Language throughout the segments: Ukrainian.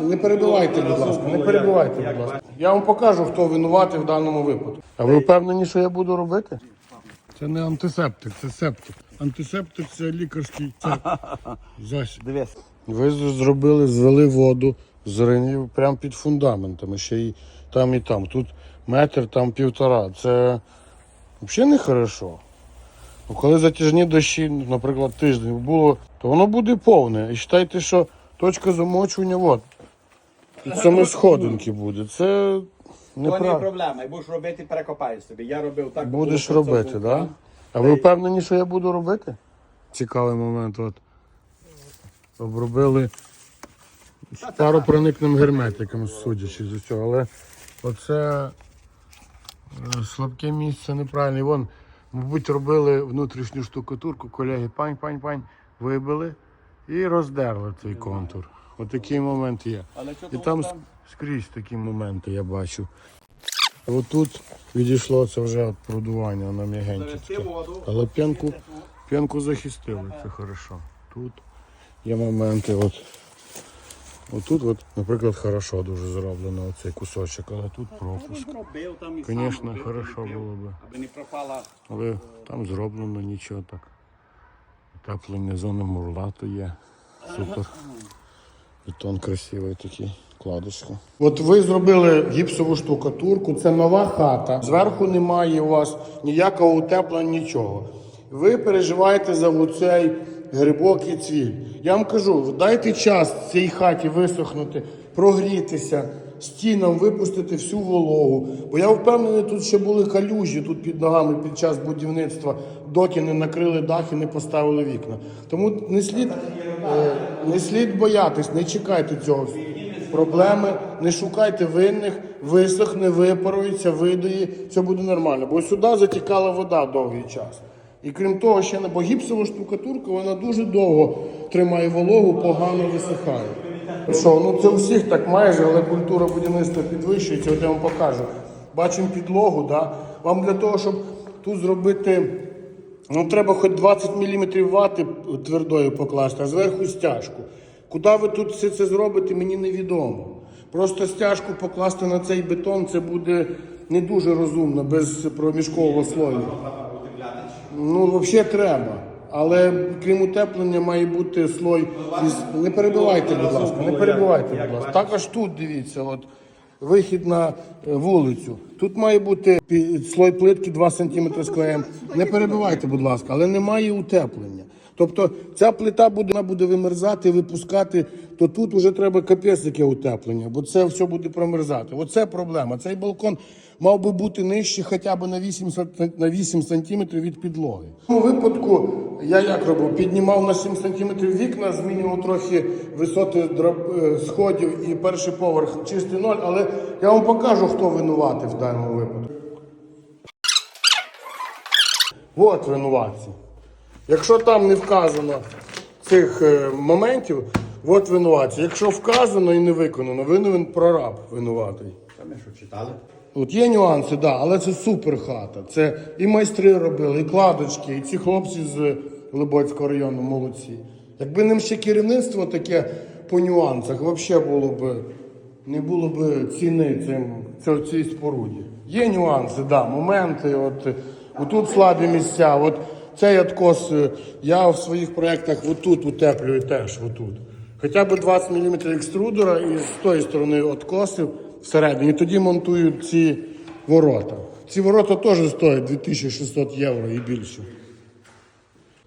Не перебивайте, будь ласка, не перебивайте, будь ласка. Я вам покажу, хто винуватий в даному випадку. А ви впевнені, що я буду робити? Це не антисептик, це септик. Антисептик це лікарський це засіб. Дивись. Ви зробили, звели воду з ринів прямо під фундаментами, ще й там і там. Тут метр, там півтора. Це взагалі не хорошо. Ну, коли затяжні дощі, наприклад, тиждень було, то воно буде повне. І вважайте, що точка замочування, от, під саме сходинки буде. Це То не проблема. І будеш робити, перекопаєш собі. Я робив так. Будеш було, робити, це так? був Да? план. А ви впевнені, що я буду робити? Цікавий момент. От. Обробили паропроникним герметиком, судячи з усього. Але оце е, слабке місце неправильне. І Вон, мабуть, робили внутрішню штукатурку, колеги, пань, пань, пань, вибили і роздерли цей контур. Отакий момент є. Але І там скрізь такі моменти я бачу. Отут відійшло це вже від продування на м'ягеньке. Але п'янку, п'янку захистили, це хорошо. Тут є моменти. От, отут, от, наприклад, хорошо дуже зроблено оцей кусочок, але тут пропуск. Звісно, хорошо було пропала. Але там зроблено нічого так. Утеплення зони мурлату є. Супер. Бетон красивий такий. Кладочка. От ви зробили гіпсову штукатурку, це нова хата. Зверху немає у вас ніякого утеплення, нічого. Ви переживаєте за оцей грибок і цвіль. Я вам кажу, дайте час цій хаті висохнути, прогрітися, стінам випустити всю вологу. Бо я впевнений, тут ще були калюжі тут під ногами під час будівництва, доки не накрили дах і не поставили вікна. Тому не слід, е, не слід боятись, не чекайте цього. Проблеми, не шукайте винних, висохне, випарується, видає, все буде нормально. Бо сюди затікала вода довгий час. І крім того, ще не бо гіпсова штукатурка, вона дуже довго тримає вологу, погано висихає. Що, ну це у всіх так майже, але культура будівництва підвищується, от я вам покажу. Бачимо підлогу, да? вам для того, щоб тут зробити, ну треба хоч 20 мм вати твердої покласти, а зверху стяжку. Куди ви тут все це зробите, мені невідомо. Просто стяжку покласти на цей бетон це буде не дуже розумно, без проміжкового слою. Ну, взагалі треба. Але крім утеплення має бути слой із. Не перебивайте, будь ласка, не перебивайте, будь ласка. Також тут дивіться, от вихід на е, вулицю. Тут має бути слой плитки 2 см з. Не перебивайте, будь ласка, але немає утеплення. Тобто ця плита буде, вона буде вимерзати, випускати, то тут вже треба капець утеплення, бо це все буде промерзати. Оце проблема. Цей балкон мав би бути нижче хоча б на 8, на 8 сантиметрів від підлоги. В цьому випадку я як робив? Піднімав на 7 сантиметрів вікна, змінював трохи висоти е, сходів і перший поверх чистий ноль, але я вам покажу, хто винуватий в даному випадку. От винуватці. Якщо там не вказано цих е, моментів, от винуватці. Якщо вказано і не виконано, винен прораб винуватий. Та ми що читали? От є нюанси, да, але це супер хата. Це і майстри робили, і кладочки, і ці хлопці з Либоцького району молодці. Якби ним ще керівництво таке по нюансах, взагалі було б не було б ціни цим цій споруді. Є нюанси, да, моменти. От отут слабі місця. От цей откос е, я в своїх проєктах отут утеплюю теж. Отут. Хоча б 20 мм екструдера і з тої сторони откосив всередині. І Тоді монтують ці ворота. Ці ворота теж стоять 2600 євро і більше.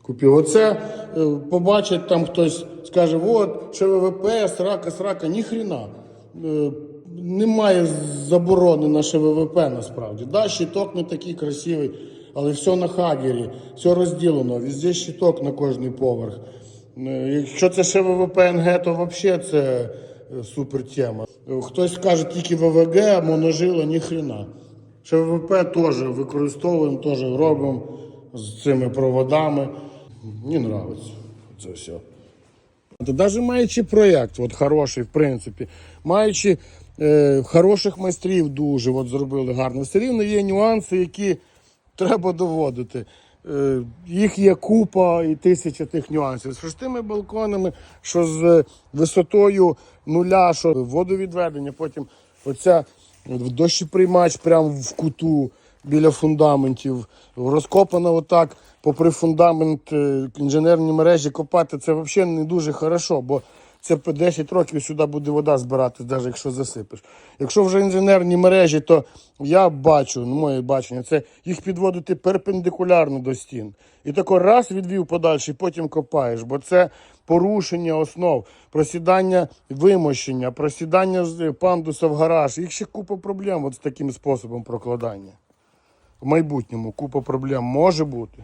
Купив. Оце е, побачить там хтось, скаже, от, ШВВП, срака, срака, ніхрена. Е, Немає заборони на ШВВП насправді. Да, щиток не такий красивий, але все на хагері, все розділено, везде щиток на кожний поверх. Якщо це ще ВВП НГ, то взагалі це е, супер тема. Хтось скаже тільки ВВГ, моножило, ніхрена. Ще ВВП теж використовуємо, теж робимо з цими проводами. Мені подобається це все. Навіть маючи проєкт, от хороший, в принципі, маючи е, хороших майстрів дуже от зробили гарно, все рівно є нюанси, які треба доводити. Е, Їх є купа і тисяча тих нюансів. З тими балконами, що з висотою нуля, що водовідведення, потім оця дощіприймач прямо в куту біля фундаментів, розкопана отак, попри фундамент е, інженерні мережі копати, це взагалі не дуже хорошо, бо це 10 років сюди буде вода збиратись, навіть якщо засипеш. Якщо вже інженерні мережі, то я бачу, ну, моє бачення, це їх підводити перпендикулярно до стін. І тако раз відвів подальше, і потім копаєш, бо це порушення основ, просідання вимощення, просідання пандуса в гараж. Їх ще купа проблем от з таким способом прокладання. В майбутньому купа проблем може бути.